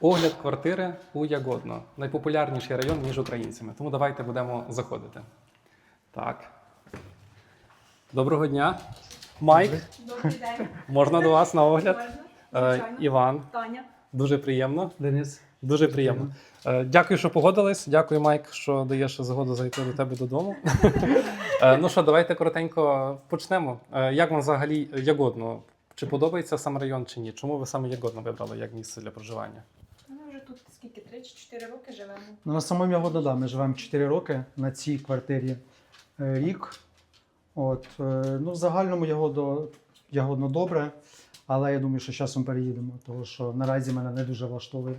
Огляд квартири у Ягодно. Найпопулярніший район між українцями. Тому давайте будемо заходити. Так. Доброго дня. Майк, Добрий день. можна до вас на огляд? Можна? Е, Іван, Таня. дуже приємно. Денис. Дуже приємно. Е, Дякую, що погодились. Дякую, Майк, що даєш згоду зайти до тебе додому. Е, Ну що, давайте коротенько почнемо. Е, Як вам взагалі Ягодно? Чи подобається сам район чи ні? Чому ви саме Ягодно вибрали як місце для проживання? Скільки? 3 чи 4 роки живемо. Ну, на самому Ягодно, да, ми живемо 4 роки на цій квартирі е, рік. От, е, ну, в загальному Ягодно, Ягодно добре, але я думаю, що з часом переїдемо, тому що наразі мене не дуже влаштовує.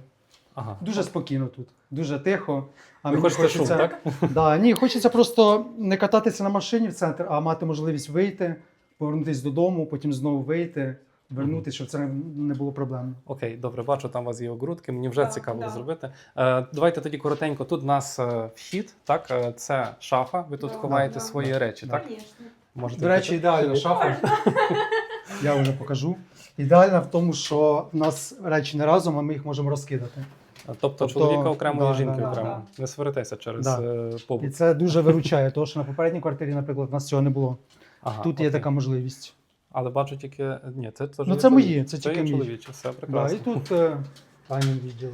Ага. Дуже спокійно тут, дуже тихо. А Ви мені хочете шум, так? Да, ні, хочеться просто не кататися на машині в центр, а мати можливість вийти, повернутися додому, потім знову вийти, вернутися, щоб це не було проблем. Окей, добре, бачу, там у вас є огрудки. Мені вже Так, цікаво да. зробити. Е, давайте тоді коротенько. Тут у нас е, вхід, так? Е, це шафа. Ви тут Да, ховаєте да. свої речі, Да. так? Звісно. Можете До речі, ідеальна шафа. Я вже покажу. Ідеальна в тому, що в нас речі не разом, а ми їх можемо розкидати. Тобто, тобто, чоловіка окремо да, і жінки да, окремо. да. Не сваритеся через Да. е, І це дуже виручає, тому що на попередній квартирі, наприклад, у нас цього не було. Ага, Тут є окей. така можливість. Але бачу тільки. Ні, це теж Ну, це мої, це тільки мій. чоловічі, все Да, прекрасно. і тут е, файний відділ.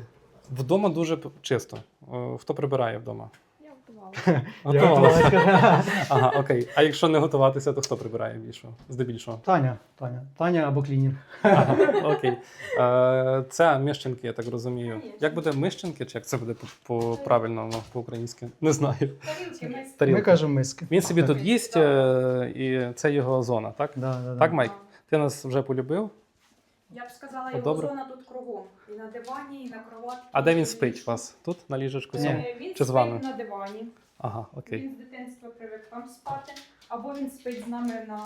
Вдома дуже п- чисто. Е, Хто прибирає вдома? Я вдавала. Готувалися. Ага, окей. А якщо не готуватися, то хто прибирає більше? Здебільшого. Таня, Таня, Таня або клінінг. Ага, окей. Е, Це міщенки, я так розумію. Конечно. Як буде мищенки, чи як це буде по, по правильному по-українськи? Не знаю. Тарілки ми кажемо миски. Він собі Так. тут їсть, е, і це його зона, так? Да, да, да. Так, Майк? Ти нас вже полюбив. Я б сказала, його добре. зона тут кругом. І на дивані, і на кроватці. А де він спить у вас? Тут, на ліжечку? Ні. цьому? Е, Він Чи з спить вами? на дивані. Ага, окей. Він з дитинства привик там спати. Або він спить з нами на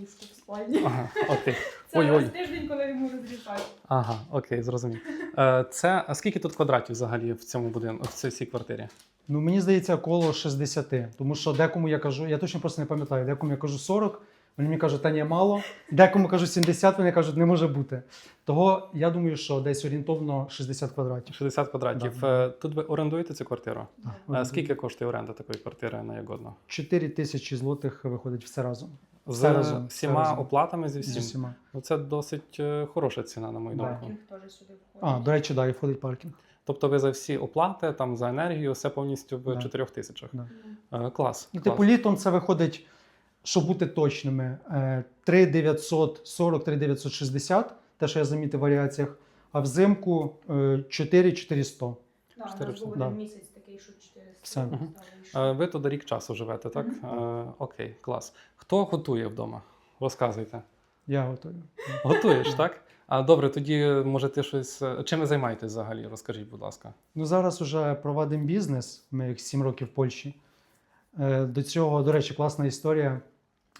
ліжку в спальні. Ага, окей. Це Ой-ой. раз в тиждень, коли йому розрішають. Ага, окей, зрозумів. Е, Це а скільки тут квадратів взагалі в цьому будинку, в цій цій квартирі? Ну, мені здається, коло 60. Тому що декому я кажу, я точно просто не пам'ятаю, декому я кажу 40, вони мені кажуть, та ні, мало. Декому кажу 70, вони кажуть, не може бути. Того я думаю, що десь орієнтовно 60 квадратів. 60 квадратів. Да. Е, Тут ви орендуєте цю квартиру? Да. Е, Скільки коштує оренда такої квартири на Ягодно? 4 тисячі злотих виходить все разом. З Все разом, все всіма разом. оплатами зі З всім? усіма. Ну, це досить е, хороша ціна, на мою Да. думку. Він теж сюди входить. А, до речі, да, і входить паркінг. Тобто ви за всі оплати, там за енергію, все повністю в Да. 4 тисячах. Да. Клас. Ну, клас. типу, літом це виходить, щоб бути точними, е, 3940, 3960, те, що я замітив в варіаціях, а взимку е, 4400. Да, у 400, нас був да. місяць такий, що 400. Все. Е, Ви тут рік часу живете, так? Е, Окей, клас. Хто готує вдома? Розказуйте. Я готовий. Готуєш, так? А добре, тоді може ти щось. е, Чим ви займаєтесь взагалі? Розкажіть, будь ласка. Ну, зараз вже проводимо бізнес. Ми як 7 років в Польщі. Е, До цього, до речі, класна історія.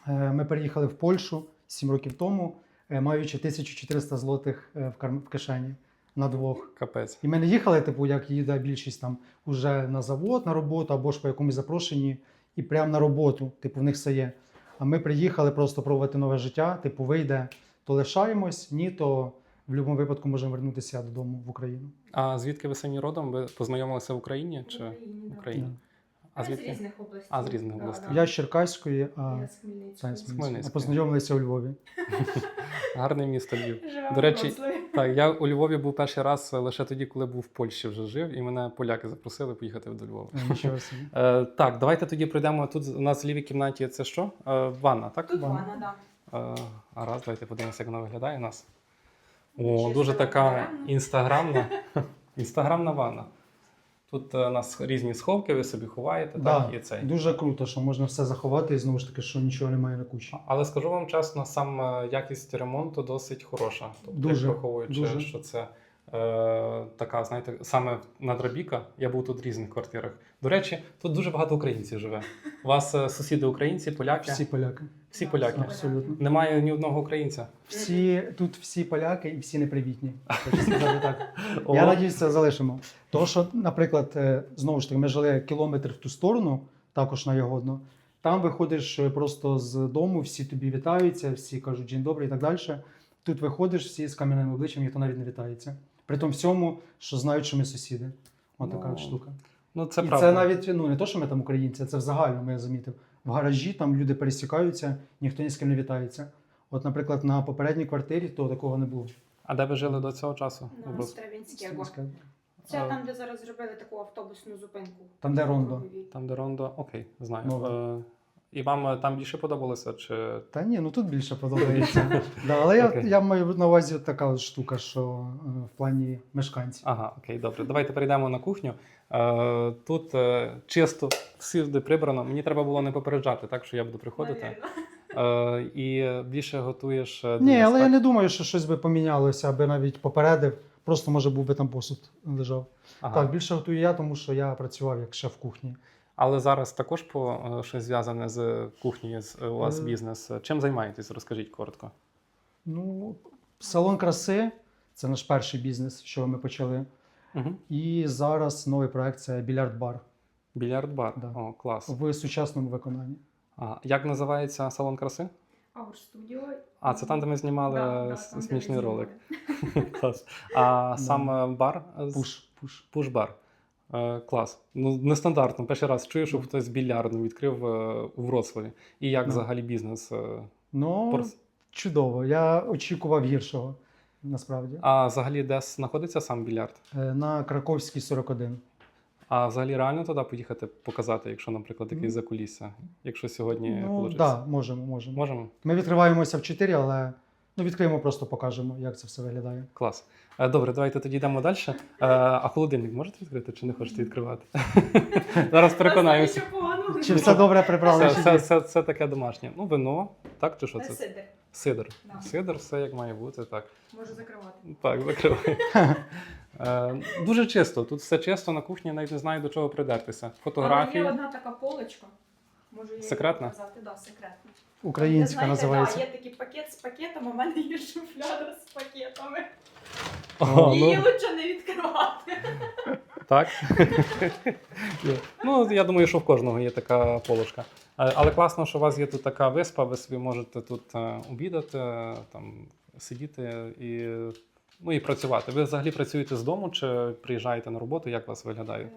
Е, Ми переїхали в Польщу 7 років тому, е, маючи 1400 злотих е, в карм- в кишені на двох. Капець. І ми не їхали, типу, як їде більшість там уже на завод, на роботу або ж по якомусь запрошенні, і прямо на роботу, типу, в них все є. А ми приїхали просто пробувати нове життя. Типу, вийде, то лишаємось, ні, то в будь-якому випадку можемо вернутися додому в Україну. А звідки ви самі родом? Ви познайомилися в Україні чи В Україні, да. А з звідки? різних областей. А, з різних областей. да. Я з Черкаської, а Я з Хмельницької. Познайомилися у Львові. Гарне місто Львів. Живемо До речі, в Вроцлаві. Так, я у Львові був перший раз лише тоді, коли був в Польщі вже жив, і мене поляки запросили поїхати до Львова. Е, Нічого собі. Е, так, давайте тоді пройдемо. Тут у нас в лівій кімнаті це що? Е, ванна, так? Тут Ванна. ванна, да. Е, а раз, давайте подивимося, як вона виглядає у нас. О, дуже така інстаграмна. Інстаграмна ванна. Тут е, у нас різні сховки, ви собі ховаєте, Да, так, і цей. Дуже круто, що можна все заховати і знову ж таки, що нічого немає на кучі. Але скажу вам чесно, сам е, якість ремонту досить хороша. Тобто, Дуже, враховуючи, дуже. що це така, знаєте, саме надрабіка. Я був тут в різних квартирах. До речі, тут дуже багато українців живе. У вас е, сусіди українці, поляки? Всі поляки. Всі поляки. Абсолютно. Немає ні одного українця. Всі тут всі поляки і всі непривітні. Хочу сказати так. Я надіюсь, це залишимо. Тому що, наприклад, е, знову ж таки, ми жили кілометр в ту сторону, також на Ягодно. Там виходиш е, просто з дому, всі тобі вітаються, всі кажуть день добрий і так далі. Тут виходиш, всі з кам'яним обличчям, ніхто навіть не вітається. При тому всьому, що знають, що ми сусіди. От така Ну, штука. Ну, це і правда. це навіть ну не то, що ми там українці, це в загальному я замітив. В гаражі там люди пересікаються, ніхто ні з ким не вітається. От, наприклад, на попередній квартирі то такого не було. А де ви жили до цього часу? На Стравінського. Це А. там, де зараз зробили таку автобусну зупинку. Там, де Рондо. Там, де Рондо, окей, знаю. Ну, Е, і вам е, там більше подобалося? Чи Та ні, ну тут більше подобається. да, але я, Окей. я маю на увазі така от штука, що е, в плані мешканців. Ага, окей, добре. Давайте перейдемо на кухню. Е, тут е, чисто всюди прибрано. Мені треба було не попереджати, так що я буду приходити. Е, і більше готуєш. е, Ні, але я не думаю, що щось би помінялося, аби навіть попередив. Просто може був би там посуд лежав. Ага. Так, більше готую я, тому що я працював як шеф кухні. Але зараз також по е, щось зв'язане з кухнею, з е, у вас Е. бізнес. Чим займаєтесь? Розкажіть коротко. Ну, салон краси це наш перший бізнес, що ми почали. Угу. І зараз новий проект це більярд-бар Більярд-бар. Да. О, клас. в сучасному виконанні. А, як називається салон краси? Our Studio. А, це там, де ми знімали Да, да, смішний ролик. Клас. А сам бар? пуш. Пуш-бар. Е, клас. Ну, нестандартно. Перший раз чую, що хтось більярдну відкрив е, у Вроцлаві. І як Ну. взагалі бізнес? е, Ну, порс- чудово. Я очікував гіршого, насправді. А взагалі де знаходиться сам більярд? Е, На Краковській 41. А взагалі реально туди поїхати показати, якщо, наприклад, якийсь Ну. закулісся? Якщо сьогодні Ну, вийде? так, да, можемо, можемо. Можемо? Ми відкриваємося в 4, але ну, відкриємо, просто покажемо, як це все виглядає. Клас. Е, Добре, давайте тоді йдемо далі. Е, А холодильник можете відкрити чи не хочете відкривати? Зараз переконаємося. Чи все добре чи це, ні? це, це таке домашнє. Ну, вино, так чи що Це сидр. Сидр. Да. Сидр, все як має бути, так. Можу закривати. Так, закривай. Е, Дуже чисто. Тут все чисто на кухні, навіть не знаю до чого придертися. Але Фотографії. є одна така полочка. Можу її Секретна? показати. Да, секретна. Українська Знаєте, називається. Да, є такий пакет з пакетом, у мене є шуфляда з пакетами. О, Її ну, лучше не відкривати. так. Є. ну, я думаю, що в кожного є така полочка. Але класно, що у вас є тут така виспа, ви собі можете тут е, обідати, е, там, сидіти і, ну, і працювати. Ви взагалі працюєте з дому чи приїжджаєте на роботу? Як у вас виглядає? М,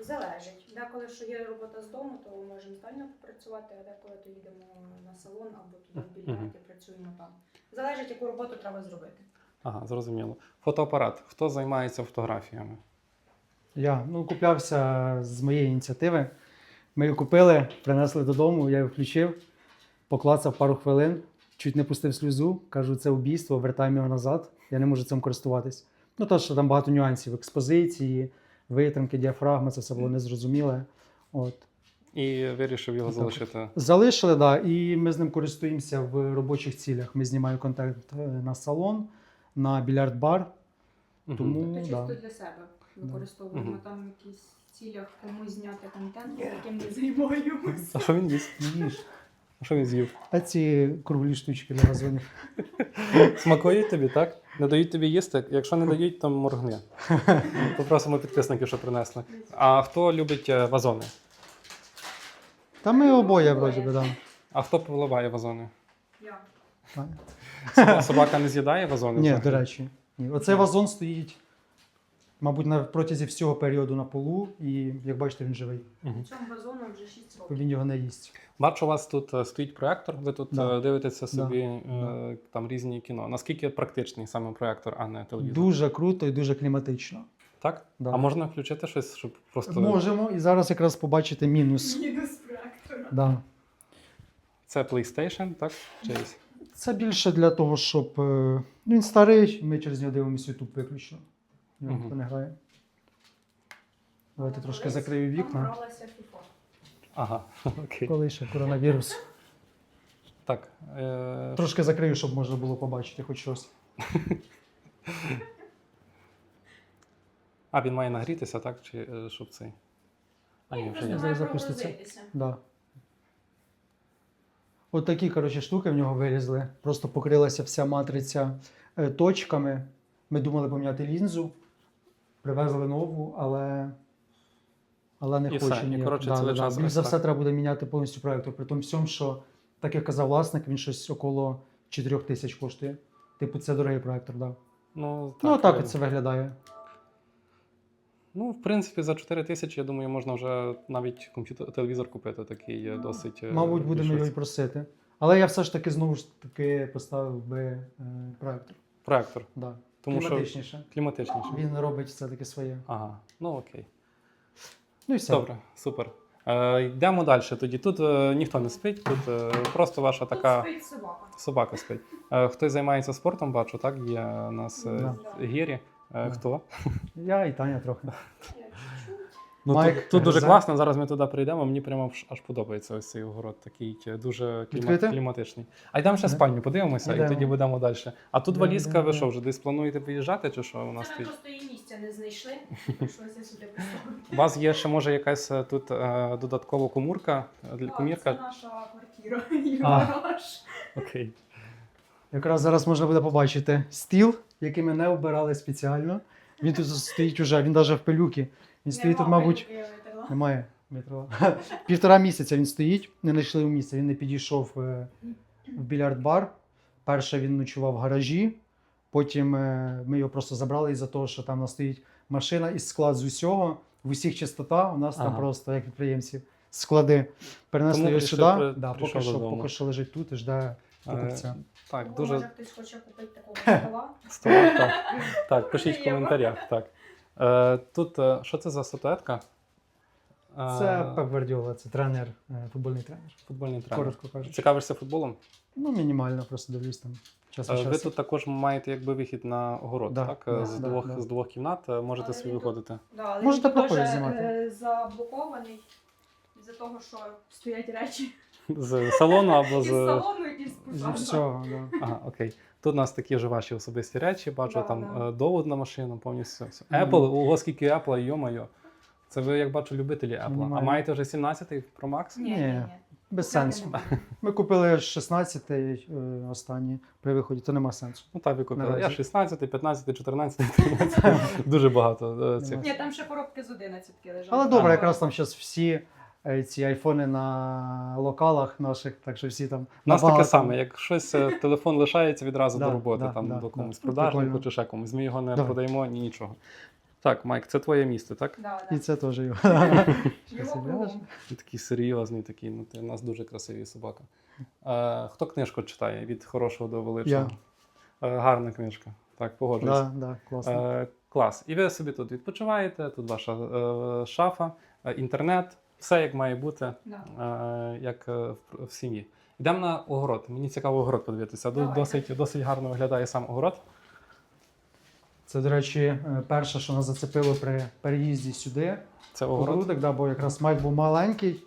Залежить. Деколи, що є робота з дому, то можемо здально попрацювати, а деколи то їдемо на салон або туди в більярд Мгм. і працюємо там. Залежить, яку роботу треба зробити. Ага, зрозуміло. Фотоапарат. Хто займається фотографіями? Я ну, куплявся з моєї ініціативи. Ми її купили, принесли додому, я її включив, поклацав пару хвилин, чуть не пустив сльозу. Кажу, це убійство, вертаємо його назад. Я не можу цим користуватись. Ну, то, що там багато нюансів експозиції, витримки, діафрагми, це все було незрозуміле. От. І вирішив його Так. залишити. Залишили, да, і ми з ним користуємося в робочих цілях. Ми знімаємо контент е, на салон, на більярд-бар. Тому Тобто чисто да. для себе використовуємо Мгм. там якісь цілях комусь зняти контент, яким не займаємося. А що він їсть? Їж. А що він з'їв? А ці круглі штучки для газонів. Смакують тобі, так? Не дають тобі їсти. Якщо не дають, то моргни. Попросимо підписників, що принесли. А хто любить е, вазони? Та ми обоє, вроді би, да. А хто поливає вазони? Я. Соба- Собака не з'їдає вазони? Ні, взагалі? до речі. Ні. Оцей вазон стоїть, мабуть, на протязі всього періоду на полу, і як бачите, він живий. Мгм. Цьому вазону вже 6 років. Він його не їсть. Бачу, у вас тут е, стоїть проектор, ви тут Да. е, дивитеся собі е, Да. там різні кіно. Наскільки практичний саме проектор, а не телевізор? Дуже круто і дуже кліматично. Так? Да. А можна включити щось, щоб просто. Можемо і зараз якраз побачити мінус. Мінус проектора. Да. Це PlayStation, так? Чиїсь? Це більше для того, щоб. е, Ну, він старий, ми через нього дивимося YouTube виключно. Нього Мгм. не грає. Давайте трошки закрию вікна. Ага, окей. Коли ще коронавірус. Так. Е... Трошки закрию, щоб можна було побачити хоч щось. А, він має нагрітися, так? Чи е, щоб цей? А ні, вже ні. Запуститься. Да. От такі, коротше, штуки в нього вилізли. Просто покрилася вся матриця е, точками. Ми думали поміняти лінзу, привезли нову, але, але не І хоче. все. І, час Більш за все треба буде міняти повністю проектор. При тому всьому, що, так як казав власник, він щось около 4 тисяч коштує. Типу, це дорогий проектор, так. Да. Ну, ну, так е, це виглядає. Ну, в принципі, за 4 тисячі, я думаю, можна вже навіть комп'ютер телевізор купити, такий Ну, досить. е, Мабуть, будемо його і просити. Але я все ж таки знову ж таки поставив би е, проектор. проектор, Да. Тому що Кліматичніше. кліматичніше. Він робить все-таки своє. Ага, ну окей. Ну і все. Добре, супер. Е, йдемо далі. Тоді тут е, ніхто не спить, тут е, просто ваша така Тут спить собака. собака спить. Е, хтось займається спортом, бачу, так? Є у нас е, Да. гірі. Е, Да. Хто? Я і Таня трохи. Ну, Майк тут, тут дуже гризе. класно. Зараз ми туди прийдемо. Мені прямо аж- подобається ось цей огород, такий е, дуже кліма- кліматичний. А йдемо ще спальню, подивимося, і тоді будемо далі. А тут Йдемо, валізка, йдемо, ви що, вже десь плануєте виїжджати, чи що у нас ми просто її місця не знайшли. Прийшлося сюди поставити. У вас є ще може якась е, тут е, додаткова комурка е, для комірка? Це наша квартира гараж. Окей. Якраз зараз можна буде побачити стіл, який ми не обирали спеціально. Він тут стоїть уже, він навіть в пилюки. Він стоїть тут, мабуть, немає метро. Півтора місяця він стоїть, не знайшли йому місця. Він не підійшов е, в більярд-бар. Перше він ночував в гаражі, потім е, ми його просто забрали із-за того, що там у нас стоїть машина із склад з усього. В усіх чистота, у нас там просто, як підприємців, склади. Перенесли його сюди. при- да, поки, що, поки що лежить тут і жде покупця. Е, Так, дуже Може хтось хоче купити такого стола. Стола, так. так, пишіть в коментарях. Так. Е, тут е, що це за статуетка? Е, Це Пеп Гвардіола, це тренер, е, футбольний тренер. футбольний тренер. Коротко кажучи. Цікавишся футболом? Ну, мінімально, просто дивлюсь там. Час Ви тут також маєте якби вихід на город, Да, так? да, з, да, двох, да. з двох кімнат можете Але собі виходити. Да, але Можете проходить знімати. заблокований із-за того, що стоять речі З салону або із з. салону і з пожарного. всього, да. Ага, окей. Тут у нас такі вже ваші особисті речі, бачу, Да, там да. е, довод на машину, повністю. Apple, ого, скільки Apple, йо-моє. Це ви, як бачу, любителі Apple. А маєте вже 17-й Pro Max? Ні, ні. Без сенсу. Ми купили 16-й е, останній при виході, то нема сенсу. Ну так, ви купили. Я Наразі. 16, 15, 14, 13. Дуже багато е, цих. Ні, там ще коробки з 11 лежать. Але добре, якраз там зараз всі ці айфони на локалах наших, так що всі там. У нас таке саме, як щось е, телефон лишається відразу до роботи, там до комусь да. продажнику чи ще комусь. Ми його не продаємо ні нічого. Так, Майк, це твоє місце, так? Да, І це теж його. Ти Такий серйозний, такий, ну ти у нас дуже красивий собака. Е, хто книжку читає від хорошого до величого? Е, гарна книжка. Так, погоджуюсь. Да, да, класно. Е, клас. І ви собі тут відпочиваєте, тут ваша е, шафа, е, інтернет, все як має бути, Да. е, як е, в, в сім'ї. Йдемо на огород. Мені цікаво огород подивитися. Ду- Давайте. Досить, досить гарно виглядає сам огород. Це, до речі, е, перше, що нас зацепило при переїзді сюди. Це огород. Огородик, да, бо якраз Майк був маленький,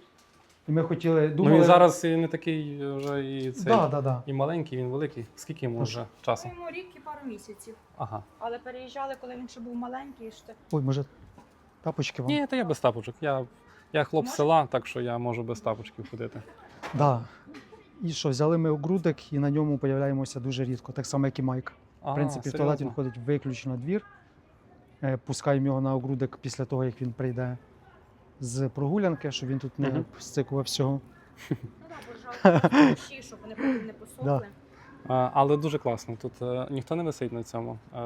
і ми хотіли думали. Ну він зараз і не такий вже і цей. Да, да, да. І маленький, він великий. Скільки йому вже часу? Йому рік і пару місяців. Ага. Але переїжджали, коли він ще був маленький. Ще... Ой, може, тапочки вам? Ні, та я без тапочок. Я, я хлоп з села, так що я можу без тапочків ходити. Да. І що, взяли ми огрудок і на ньому появляємося дуже рідко, так само, як і Майк. В принципі, в туалет він ходить виключно на двір. Е, Пускаємо його на огрудок після того, як він прийде з прогулянки, щоб він тут не Мгм. стикував всього. Ну так, бо кущі, щоб вони потім не посохли. А, але дуже класно. Тут е, ніхто не висить на цьому. Е,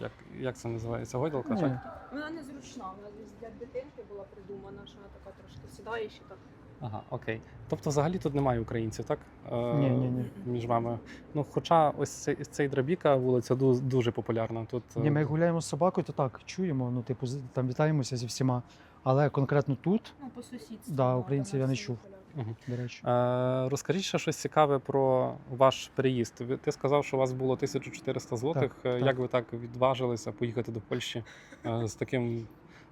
як, як це називається? Гойдалка? Так? Вона незручна, вона для дитинки була придумана, що вона така трошки сідає ще так. Ага, окей. Тобто, взагалі тут немає українців, так? Е, Ні, ні, ні. Між вами. Ну, хоча ось цей, цей драбіка вулиця ду- дуже популярна. Тут е, Ні, ми гуляємо з собакою, то так, чуємо, ну, типу, з- там вітаємося зі всіма. Але конкретно тут, Ну, по сусідству. Да, українців я не чув. Гуляють. до речі. Е, розкажіть ще щось цікаве про ваш переїзд. Ти сказав, що у вас було 1400 злотих. Так, Е, так. Як ви так відважилися поїхати до Польщі е, з таким,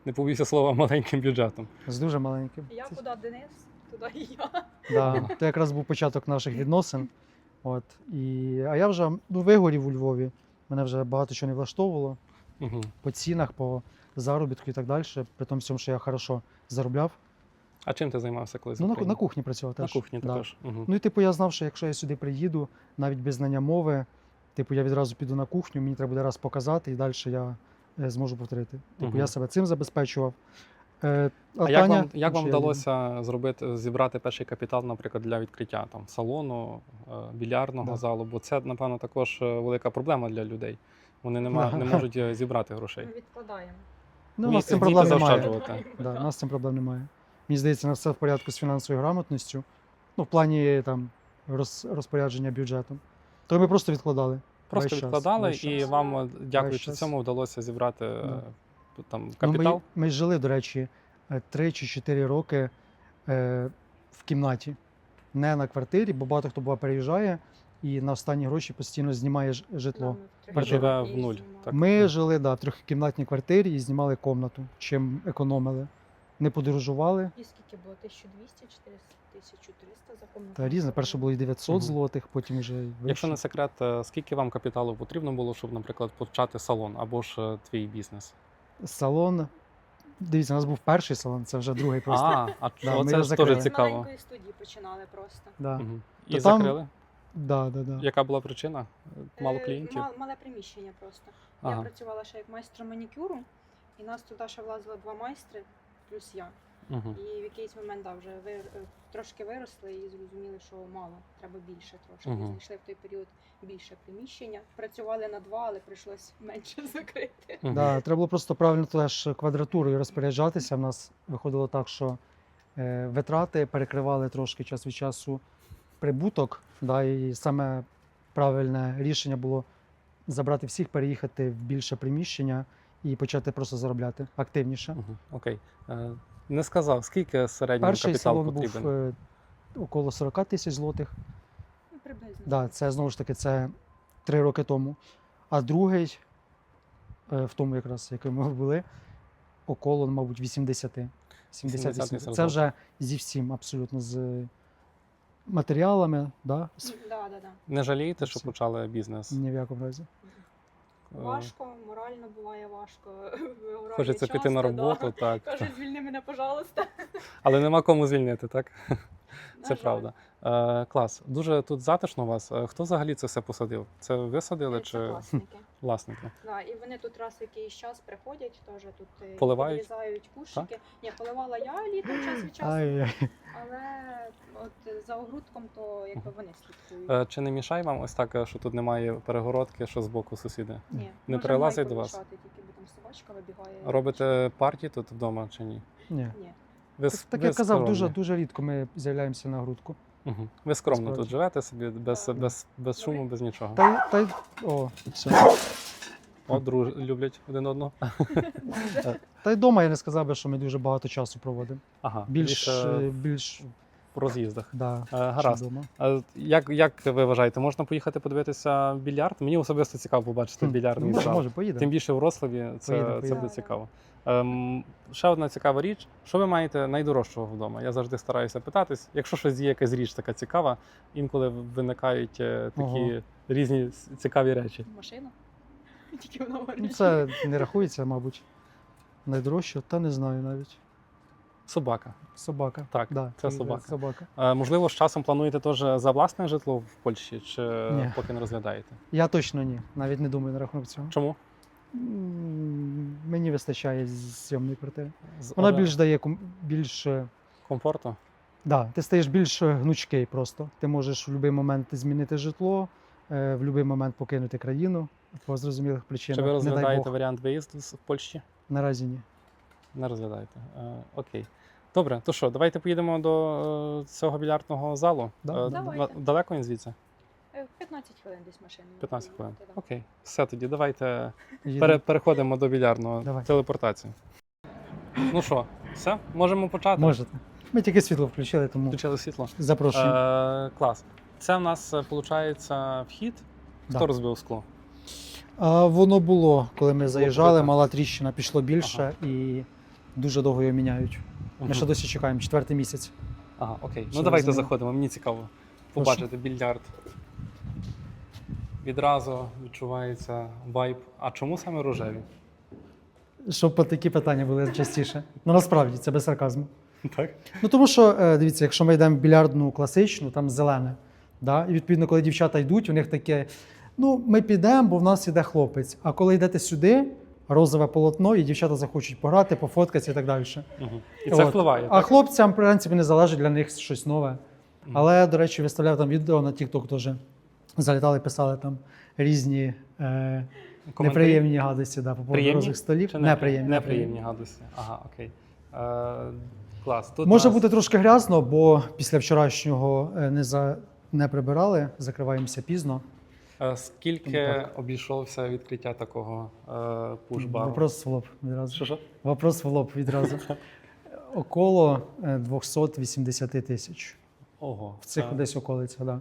не побійся слова, маленьким бюджетом? З дуже маленьким. Я Це- куди Денис, туди і я. Да, то якраз був початок наших відносин. От, і, а я вже ну, вигорів у Львові. Мене вже багато чого не влаштовувало Угу. по цінах, по заробітку і так далі. При тому що я хорошо заробляв. А чим ти займався колись? в Ну, на, на кухні працював На теж. кухні да. також. Угу. Ну і типу, я знав, що якщо я сюди приїду, навіть без знання мови, типу, я відразу піду на кухню, мені треба буде раз показати, і далі я е, зможу повторити. Типу, Мгм. я себе цим забезпечував. Е, А як Таня, вам, як вам вдалося зробити, зібрати перший капітал, наприклад, для відкриття там салону, е, більярдного Да. залу? Бо це, напевно, також е, велика проблема для людей. Вони не, ма- Ага. не можуть зібрати грошей. Ми відкладаємо. Ну, у нас цим проблем немає. Да, у нас цим проблем немає. Мені здається, на все в порядку з фінансовою грамотністю. Ну, в плані там роз, розпорядження бюджетом. То ми просто відкладали. Просто Весь відкладали, весь і час. вам, е, дякуючи час. цьому, вдалося зібрати е, Да. там Ну, капітал. ми, ми жили, до речі, 3 чи 4 роки е, в кімнаті, не на квартирі, бо багато хто буває переїжджає і на останні гроші постійно знімає житло. Живе в нуль, так? Ми жили да, в трьохкімнатній квартирі і знімали комнату, чим економили. Не подорожували. І скільки було? 1200, 400, 1300 за комнату? Та різне. Перше було і 900 Мгм. злотих, потім вже й Якщо не секрет, е, скільки вам капіталу потрібно було, щоб, наприклад, почати салон або ж е, твій бізнес? салон. Дивіться, у нас був перший салон, це вже другий просто. А, а Да, ми оце його ж закрили. теж З цікаво. маленької студії починали просто. Да. Мгм. І То там- закрили? Да, да, да. Яка була причина? Мало Е, клієнтів? мал- мале приміщення просто. Я Ага. працювала ще як майстром манікюру, і нас туди ще влазило два майстри, плюс я. Мгм. І в якийсь момент да, вже ви, е, трошки виросли і зрозуміли, що мало, треба більше трошки. І знайшли в той період більше приміщення. Працювали на два, але прийшлось менше закрити. Мгм. Да, треба було просто правильно теж квадратурою розпоряджатися. В нас виходило так, що е, витрати перекривали трошки час від часу прибуток. Да, і саме правильне рішення було забрати всіх, переїхати в більше приміщення і почати просто заробляти активніше. Мгм. Окей. Е, Не сказав, скільки середній Перший капітал салон потрібен? був е, около 40 тисяч злотих. Ну, приблизно. Да, це знову ж таки це три роки тому. А другий, е, в тому якраз, який ми були, около, мабуть, 80. 70 80 80. Це вже зі всім абсолютно з матеріалами, да? Да, да, да. Не жалієте, що почали бізнес? ні в якому разі. Е, Важко, морально буває важко. Хочеться піти на роботу, так. Каже, звільни мене, пожалуйста. Але нема кому звільнити, так? Це правда. Е, клас. Дуже тут затишно у вас. Е, Хто взагалі це все посадив? Це ви садили Це чи власники. власники? Да, і вони тут раз в якийсь час приходять, теж тут е, Поливають? підрізають кущики. Ні, поливала я літом час від часу, Ай, але от е, за огрудком, то якби вони слідкують. Е, Чи не мішає вам ось так, е, що тут немає перегородки, що з боку сусіди? Ні, не може перелазять майку до вас? лишати, Тільки бо там собачка вибігає. Робите партії тут вдома чи ні? ні. Ні. Ви, Так, ви я казав, дуже, дуже рідко ми з'являємося на грудку. Мгм. Ви скромно Справді. тут живете собі, без, без, без шуму, без нічого. Та, та, й- о, все. О, друж, люблять один одного. Та й вдома я не сказав би, що ми дуже багато часу проводимо. Ага, Більш, більше е, більш в роз'їздах. да, Е, Гаразд. А як, як ви вважаєте, можна поїхати подивитися більярд? Мені особисто цікаво побачити Хм, більярдний Може, може, поїдемо. Тим більше в Рославі це, Поїдемо, це поїдемо. буде цікаво. Ем, ще одна цікава річ. Що ви маєте найдорожчого вдома? Я завжди стараюся питатись. Якщо щось є якась річ така цікава, інколи виникають е, такі Ого. різні цікаві речі. Машина. Тільки вона Ну, говорить. це не рахується, мабуть. Найдорожче, та не знаю навіть. Собака. Собака. Так, да, це собака. собака. Е, можливо, з часом плануєте теж за власне житло в Польщі, чи Ні. поки не розглядаєте? Я точно ні. Навіть не думаю на рахунок цього. Чому? Мені вистачає з- зйомної квартири. Вона більш дає більш. е, комфорту? Да, ти стаєш більш е, гнучкий просто. Ти можеш в будь-який момент змінити житло, е, в будь-який момент покинути країну по зрозумілих причинах. Чи ви розглядаєте варіант виїзду з Польщі? Наразі ні. Не розглядаєте. Е, окей. Добре, то що, давайте поїдемо до цього більярдного залу. Да, Е, Далеко він звідси? Е, 15 хвилин десь машиною. 15 хвилин. поїхати. Окей. Все тоді, давайте пере- переходимо до більярдного Давай. телепортації. Ну що, все? Можемо почати? Можете. Ми тільки світло включили, тому Включили світло. запрошую. Е, клас. Це в нас виходить вхід. Хто Да. розбив скло? А воно було, коли ми заїжджали, мала тріщина, пішло більше і дуже довго його міняють. Ми ще досі чекаємо, четвертий місяць. Ага, окей. Що Ну давайте розумію. заходимо, мені цікаво побачити більярд. Відразу відчувається вайб. А чому саме рожеві? Щоб такі питання були частіше. Ну насправді це без сарказму. Так? Ну тому що, е, дивіться, якщо ми йдемо в більярдну класичну, там зелене. Да? І відповідно, коли дівчата йдуть, у них таке: ну, ми підемо, бо в нас іде хлопець. А коли йдете сюди, розове полотно, і дівчата захочуть пограти, пофоткатися і так далі. Угу. І це От. впливає. А так? хлопцям, в принципі, не залежить для них щось нове. Але, до речі, виставляв там відео на TikTok теж. Залітали, писали там різні е, Коментарі? неприємні гадості да, по поводу Приємні столів. Чи неприємні. Неприємні гадості. Ага, окей. Е, клас. Тут Може нас- бути трошки грязно, бо після вчорашнього е, не, за... не прибирали, закриваємося пізно. Е, Скільки обійшовся відкриття такого е, пуш-бару? Вопрос в лоб відразу. Що, що? Вопрос в лоб відразу. Около е, 280 тисяч. Ого. В цих це- десь околицях, да.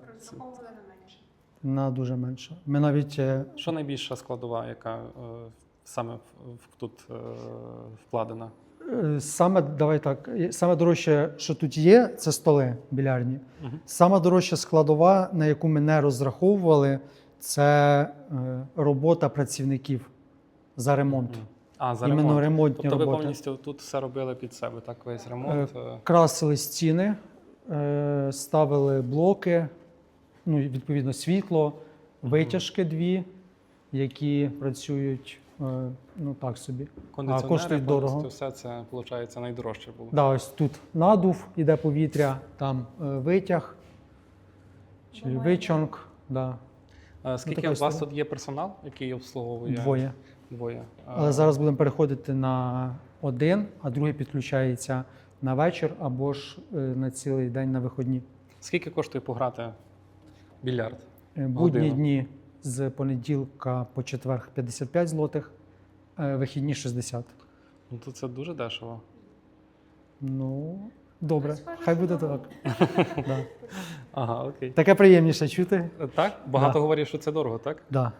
На дуже менше. Ми навіть е, Що найбільша складова, яка е, саме тут е, вкладена? е, саме давай так, е, саме дорожче, що тут є, це столи білярні. Мгм. Саме дорожча складова, на яку ми не розраховували, це робота працівників за ремонт. Мгм. А, за Іменно ремонт. ремонтні Тобто ви повністю тут все робили під себе, так? Весь ремонт. Красили стіни, ставили блоки, ну, відповідно, світло, витяжки дві, які працюють е, ну, так собі. Кондиціонери, коштують дорого. Все це, виходить, найдорожче було. Да, ось тут надув, іде повітря, там е, витяг чи Буває. вичонк. Да, Е, Скільки така у вас тут є персонал, який обслуговує? двоє. Двоє. Але зараз будемо переходити на один, а другий підключається на вечір або ж е, на цілий день на виходні. Скільки коштує пограти більярд? Е, Будні Годину. дні з понеділка по четвер 55 злотих, е, вихідні 60. Ну то це дуже дешево. Ну, добре, Схоже, хай що буде дорого. так. да. Ага, окей. Таке приємніше чути. Е, Так? Багато Да. говорять, що це дорого, так? Да.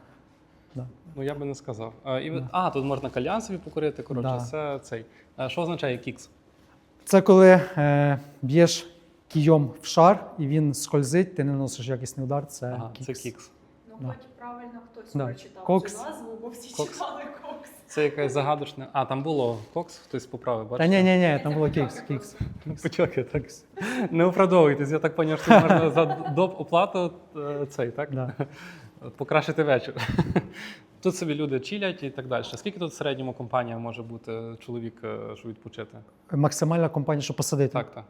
Да. Ну я би не сказав. А, і, ви- Да. а тут можна кальян собі покурити. Коротше, Да. це цей. А що означає кікс? Це коли е, б'єш кійом в шар і він скользить, ти не наносиш якісний удар. Це Ага, кікс. це кікс. Ну, Да. хоч правильно хтось Да. прочитав Кокс. цю назву, бо всі Кокс. читали кокс. Це якась загадочна. А, там було кокс, хтось поправив. Та Бачите? ні, ні, ні, там було кікс. кікс. Почекай, так. Не оправдовуйтесь, я так поняв, що можна за доп оплату е, цей, так? Да. Покращити вечір. Тут собі люди чилять і так далі. Скільки тут в середньому компанія може бути чоловік, е, щоб відпочити? Максимальна компанія, щоб посадити. Так, так.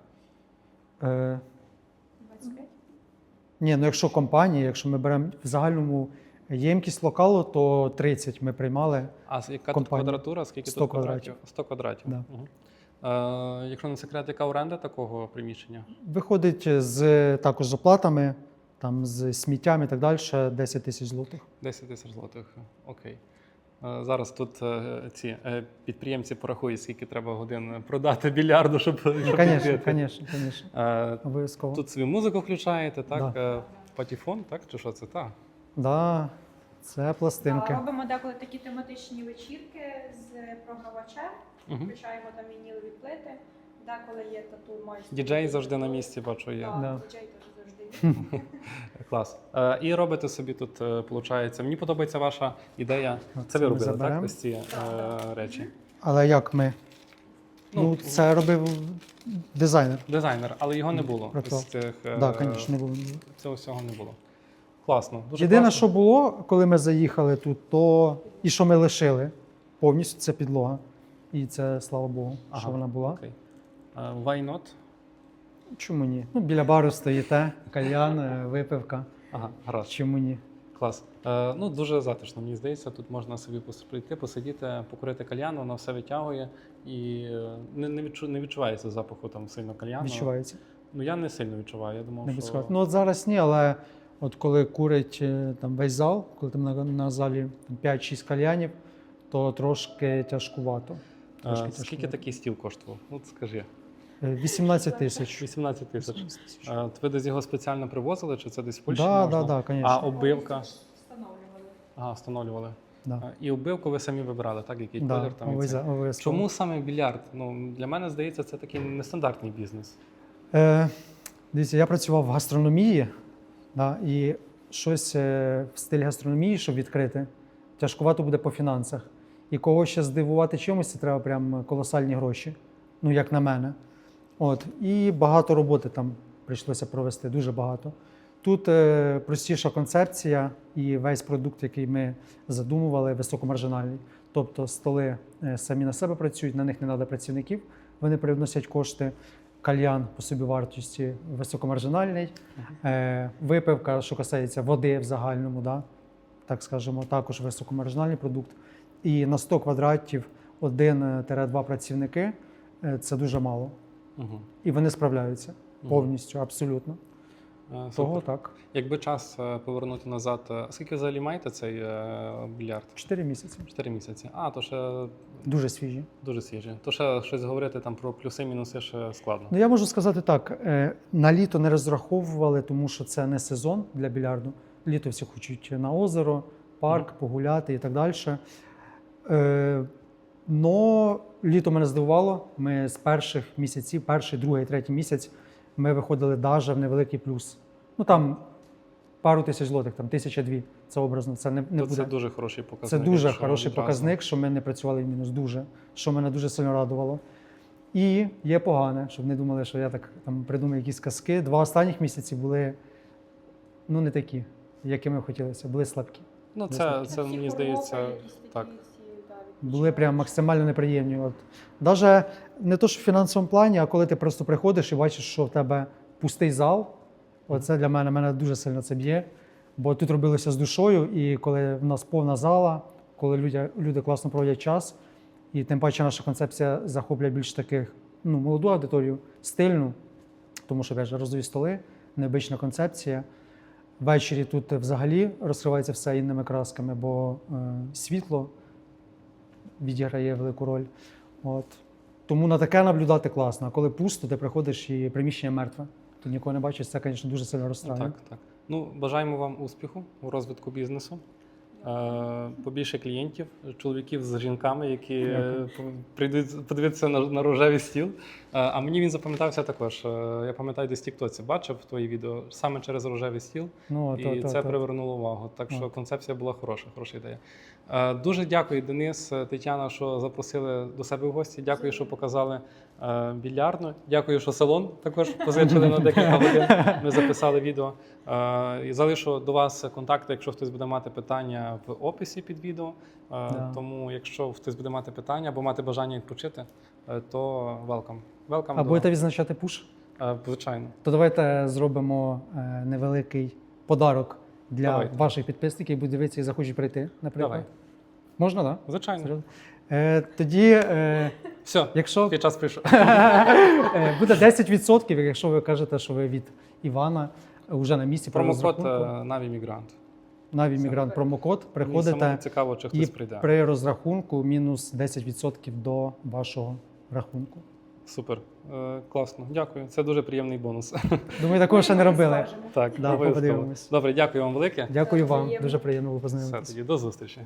Е, 25? ні, ну якщо компанія, якщо ми беремо в загальному ємкість локалу, то 30 ми приймали. А яка тут квадратура? Скільки 100 тут квадратів? 100 квадратів. Да. Мгм. Е, якщо не секрет, яка оренда такого приміщення? Виходить з також з оплатами, там з сміттям і так далі, 10 тисяч злотих. 10 тисяч злотих. Окей. Е, Зараз тут е, ці е, підприємці порахують, скільки треба годин продати більярду, щоб. Ну, звісно, звісно, звісно. Обов'язково. Тут собі музику включаєте, так? Да. Патіфон, так? Чи що це? Так. Да, це пластинки. Да, робимо деколи такі тематичні вечірки з програвачем. Угу. Включаємо там вінілові плити. Деколи є тату майстер. Діджей завжди на місці, бачу є. Так, Да. діджей теж завжди. Клас. Е, і робите собі тут, виходить. Мені подобається ваша ідея. Це ви робили, так? Ось ці е, речі. Але як ми? Ну, Ну, це робив дизайнер. Дизайнер, але його не було. Про. Ось цих, е, Так, звісно, не було. Цього всього не було. Класно. Дуже Єдине, класно. що було, коли ми заїхали тут, то і що ми лишили повністю, це підлога. І це слава Богу, Ага, що вона була. Окей. Е, Why not? Чому ні? Ну, біля бару стоїте, кальян, е, випивка. Ага, гаразд. Чому ні? Клас. Е, ну, дуже затишно, мені здається. Тут можна собі прийти, посидіти, покурити кальян, воно все витягує і е, не, не, відчу, не відчувається запаху там сильно кальяну. Відчувається. Ну я не сильно відчуваю. Я думав, Не що... Ну от зараз ні, але от коли курить е, там весь зал, коли там на, на залі 5-6 кальянів, то трошки тяжкувато. Е, Трошки скільки тяжкувато. такий стіл коштував? От скажи. Е, 18 тисяч. 18 тисяч. То ви десь його спеціально привозили, чи це десь в Польщі? Так, можна? так, так, А оббивка? Встановлювали. Ага, встановлювали. Да. І оббивку ви самі вибирали, так? Який Да, колір там і це? обов'язково- обов'язково. Чому саме більярд? Ну, для мене здається, це такий нестандартний бізнес. Е, дивіться, я працював в гастрономії, да, і щось е, в стилі гастрономії, щоб відкрити, тяжкувато буде по фінансах. І кого ще здивувати чимось, це треба прям колосальні гроші, ну як на мене. От, і багато роботи там прийшлося провести, дуже багато. Тут е, простіша концепція і весь продукт, який ми задумували, високомаржинальний. Тобто столи е, самі на себе працюють, на них не треба працівників, вони привносять кошти. Кальян по собі вартості високомаржинальний, е, випивка, що касається води в загальному, да? так скажемо, також високомаржинальний продукт. І на 100 квадратів 1-2 працівники е, це дуже мало. Угу. І вони справляються повністю, абсолютно. Того так. Якби час е, повернути назад, е, скільки взагалі маєте цей е, більярд? 4 місяці. Чотири місяці. А, то ще Дуже свіжі. дуже свіжі. То ще щось говорити там про плюси-мінуси ще складно. Ну я можу сказати так: на літо не розраховували, тому що це не сезон для більярду. Літо всі хочуть на озеро, парк, погуляти і так далі. Но літо мене здивувало. Ми з перших місяців, перший, другий, третій місяць, ми виходили навіть в невеликий плюс. Ну там пару тисяч злотих, там тисяча дві. Це образно. Це не, не буде. це дуже хороший показник. Це дуже хороший показник, що ми не працювали в мінус. Дуже, що мене дуже сильно радувало. І є погане, щоб не думали, що я так там придумав якісь казки. Два останніх місяці були ну не такі, якими хотілося, були слабкі. Ну, це, це мені здається, так. Були прям максимально неприємні. От. Даже не то, що в фінансовому плані, а коли ти просто приходиш і бачиш, що в тебе пустий зал. Оце для мене, мене дуже сильно це б'є. Бо тут робилося з душою, і коли в нас повна зала, коли люди, люди класно проводять час, і тим паче наша концепція захоплює більш таких ну, молоду аудиторію, стильну, тому що каже, розові столи, необична концепція. Ввечері тут взагалі розкривається все іншими красками, бо е, світло відіграє велику роль. От. Тому на таке наблюдати класно. А коли пусто, ти приходиш і приміщення мертве, ти нікого не бачиш, це, звісно, дуже сильно розстраює. Так, так. Ну, бажаємо вам успіху у розвитку бізнесу. Е, Побільше клієнтів, чоловіків з жінками, які е, прийдуть подивитися на, на рожевий стіл. Е, А мені він запам'ятався також. Я пам'ятаю, десь в Тіктоці бачив твої відео саме через рожевий стіл. Ну, І то, то, це то. привернуло увагу. Так що концепція була хороша, хороша ідея. Е, Дуже дякую, Денис, е, Тетяна, що запросили до себе в гості. Дякую, що показали е, більярдну. Дякую, що салон також позичили на декілька годин. Ми записали відео. І залишу до вас контакти, якщо хтось буде мати питання в описі під відео. Да. Тому, якщо хтось буде мати питання або мати бажання відпочити, то welcome. Welcome А будете відзначати пуш? Звичайно. То давайте зробимо невеликий подарок для Давайте. ваших підписників, які будуть дивитися і захочуть прийти, наприклад. Давай. Можна, так? Звичайно. Да? Е, тоді, е, Все, якщо твій час прийшов. е, буде 10%, якщо ви кажете, що ви від Івана е, вже на місці Промокод е, Наві Мігрант. Наві мігрант промокод, приходите цікаво, чи і хтось прийде. при розрахунку мінус 10% до вашого рахунку. Супер, е, класно. Дякую. Це дуже приємний бонус. Думаю, такого ще не робили. так, Да, обов'язково. подивимось. Добре, дякую вам велике. Дякую вам. Дуже приємно було Все познайомитися. тоді, до зустрічі.